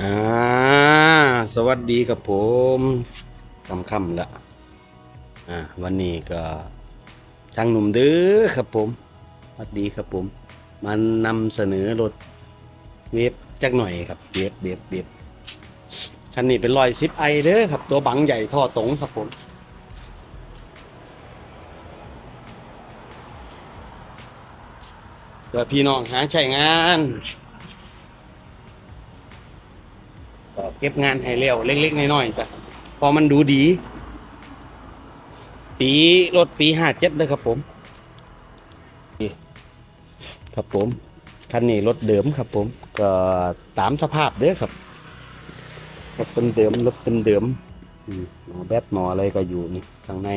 อ่าสวัสดีครับผมคำค่ำละอ่าวันนี้ก็ช่างหนุ่มเด้อครับผมสวัสดีครับผม มันนำเสนอรถเวฟจักหน่อยครับเวฟเวฟเวฟคันนี้เป็นรอยซิปไอเด้อครับ ตัวบังใหญ่ท่อตรงครับผมเพื่อพี่น้องหาใช้งาน เก็บงานให้เร็วเล็กๆน้อยๆจ้ะพอมันดูดี ปีรถปีห้าเจ็ดเลยครับผม ครับผมคันนี้รถเดิมครับผมก็ตามสภาพเด้อครับรถเป็นเดิมรถเป็นเดิมหมอแบตหมออะไรก็อยู่นี่ข้างใน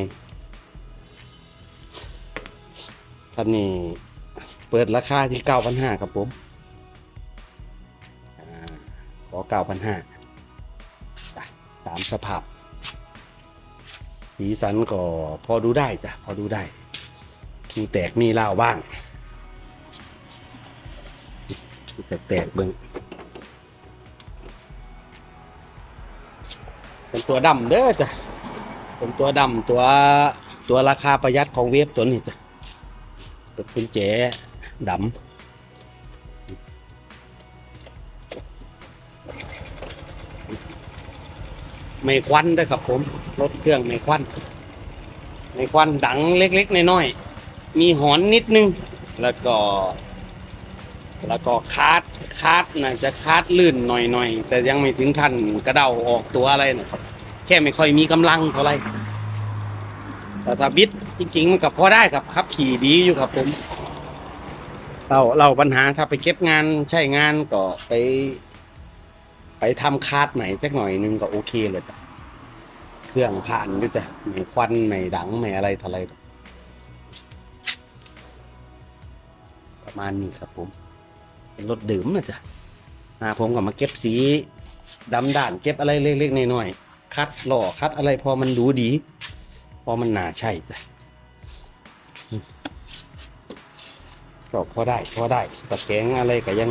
คันนี้เปิดราคาที่เก้าพันห้าครับผมอ่าขอเก้าพันห้า ตามสภาพ สีสันก็พอดูได้จ้ะพอดูได้มีแตกมีเล่าบ้างแตกแตกเบิ้งเป็นตัวดำเด้อจ้ะเป็นตัวดำตัวตัวราคาประหยัดของเวฟตัวนี้จ้ะเป็นกุญแจดำ ไม่ควันด้วยครับผม รถเครื่องไม่ควันไม่ควันดังเล็กๆน้อยๆมีหอนนิดนึง แล้วก็ แล้วก็คาดคาดนะจะคาดลื่นหน่อยๆ แต่ยังไม่ถึงขั้นกระเดาออกตัวอะไรนะครับ แค่ไม่ค่อยมีกำลังเท่าไหร่แต่ถ้าบิดจริงๆมันก็พอได้ครับขับ ขี่ดีอยู่ครับผมเราเราปัญหาถ้าไปเก็บงานใช้งานก็ไป ไปทำคาดใหม่สักหน่อยนึงก็โอเคเลยจ้ะเครื่องผ่านด้วยจ้ะไม่ควันไม่ดังไม่อะไรท่าไรประมาณนี้ครับผม เป็นรถดื่มนะจ๊ะมาผมก็มาเก็บสีดำด่านเก็บอะไรเล็กๆน้อยๆคัดหล่อคัดอะไรพอมันดูดี พอมันหนาใช่จ้ะก็พอได้พอได้ตะแกงอะไรก็ยัง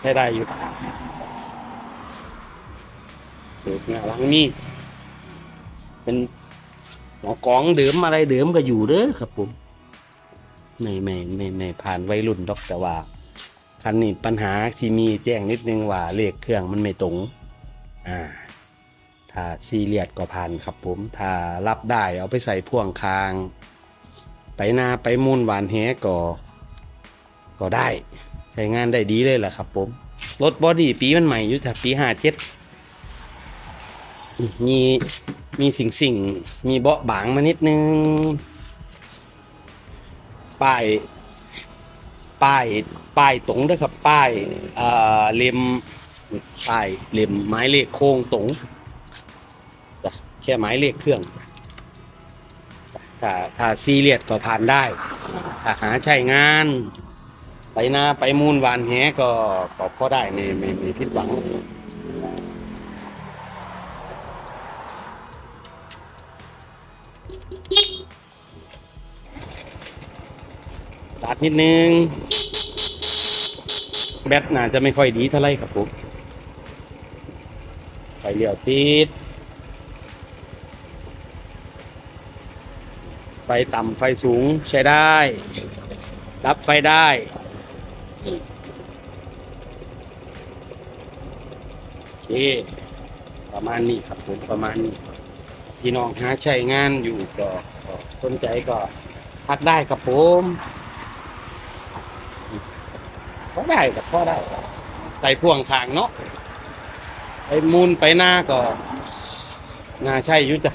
ใช้ได้อยู่ เด็กเนี่ยหลังนี่เป็นหมอกองเดิมอะไรเดิมก็อยู่เด้อครับผมไม่ไม่ไม่ไม่ผ่านวัยรุ่นดอกแต่ว่าคันนี้ปัญหาที่มีแจ้งนิดนึงว่าเลขเครื่องมันไม่ตรง อ่า ถ้าซีเรียสก็ผ่านครับผม ถ้ารับได้เอาไปใส่พ่วงคาง ไปนาไปมูลหวานแหก็ ก็ได้ ใช้งานได้ดีเลยแหละครับผม รถบอดี้ปีมันใหม่อยู่จากปีห้าเจ็ด มีมีสิ่งสิ่งมีเบาะบางมานิดนึง ป้าย ป้าย ป้ายตรงด้วยครับ ป้ายเอ่อเล็มป้ายเล็มไม้เลขโค้งตรงแค่ไม้เลขเครื่องถ้าถ้าซีเรียสก็ผ่านได้ถ้าหาใช้งาน ไปนาไปมูลวานแหก็ก็พอได้ไม่ไม่ไม่ผิดหวัง ตัดนิดนึง แบตน่าจะไม่ค่อยดีเท่าไรครับผมไฟเลี้ยวติด ไฟต่ำไฟสูงใช้ได้ รับไฟได้โอเคประมาณนี้ครับผมประมาณนี้ พี่น้องหาใช้งานอยู่ก็สนใจก็ทักได้ครับผมพอได้กับพอได้ ใส่พ่วงทางเนาะไปมูลไปหน้าก็น่าใช่อยู่จ้ะ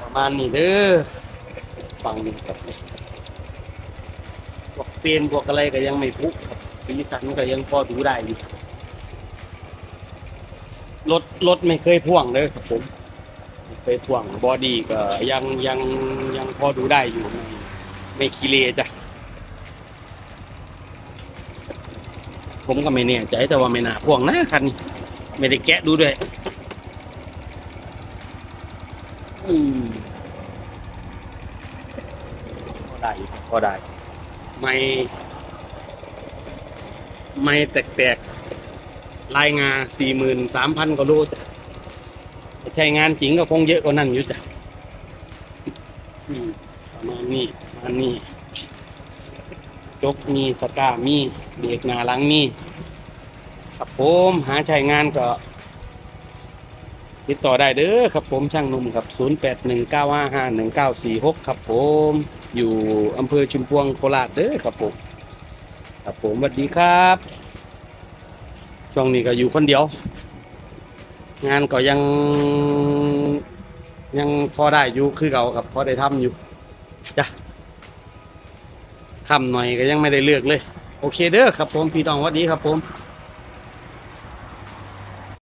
ประมาณนี้เด้อฟังนี่ครับพวกเปลี่ยนพวกอะไรก็ยังไม่พุครับสีสันก็ยังพอดูได้อยู่ รถรถไม่เคยพ่วงเลยครับผมไม่เคยพ่วงบอดี้ก็ยังยังยังพอดูได้อยู่ไม่ไม่คีเลจ้ะผมก็ไม่แน่ใจแต่ว่าไม่น่าพ่วงนะคันนี้ไม่ได้แกะดูด้วยอืมพอได้อยู่พอได้ ไม่ ไม่แตกๆ รายงานสี่หมื่นสามพันกว่าโลจ้ะใช้งานจริงก็คงเยอะกว่านั้นอยู่จ้ะอืมประมาณนี้ประมาณนี้จกมีสก้ามีเบรกหน้าหลังมีครับผมหาใช้งานก็ติดต่อได้เด้อครับผมช่างหนุ่มครับ 0819551946 ครับผม อยู่อำเภอชุมพวงโคราชเด้อครับผม ครับผมสวัสดีครับ ช่วงนี้ก็อยู่คนเดียว งานก็ยังยังพอได้อยู่คือเก่าครับพอได้ทำอยู่จ้ะคำหน่อยก็ยังไม่ได้เลือกเลย โอเคเด้อครับผมพี่น้องสวัสดีครับผม